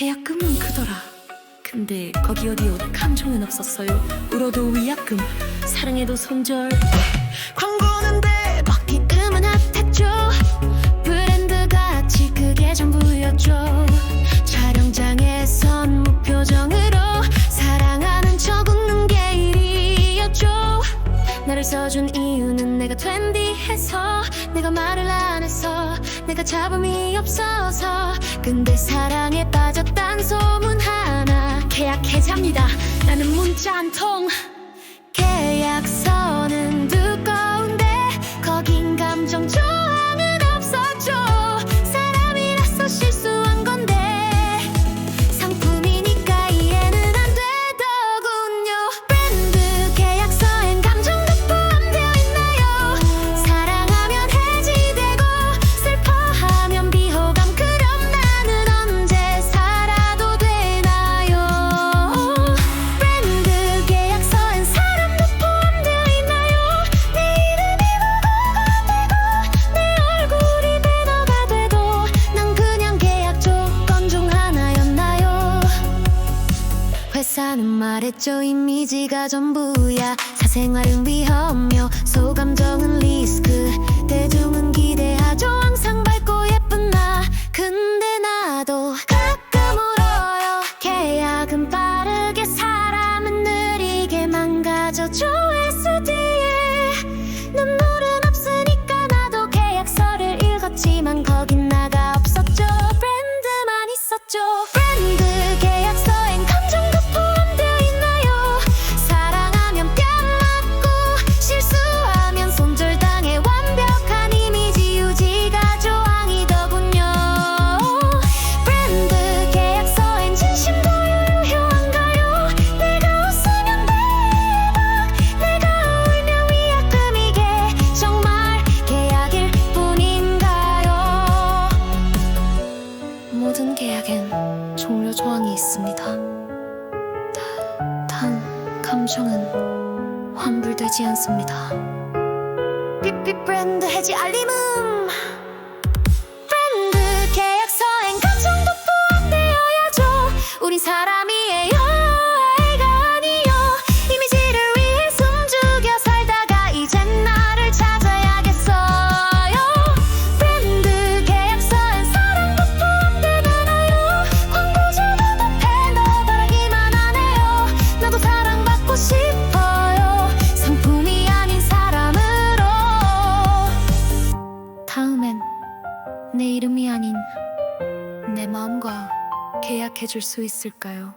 계약금은 크더라. 근데 거기 어디요 감정은 없었어요. 울어도 위약금, 사랑해도 손절. 광고는 대박, 기금은 핫했죠. 브랜드 가 치 그게 전부였죠. 촬영장에선 무표정으로 사랑하는 척 웃는 게 일이었죠. 나를 써준 이유는 내가 trendy 해서 내가 말을 안 해서 내가 잡음이 없어서 근데 사랑에 빠졌단 소문 하나. 계약 해자입니다. 나는 문자 한통 말했죠. 이미지가 전부야. 사생활은 위험요. 소감정은 리스크 감정은 환불되지 않습니다. 삐삐 브랜드 해지 알림음. 브랜드 계약서엔 감정도 포함되어야죠. 우린 사람 마음과 계약해 줄 수 있을까요?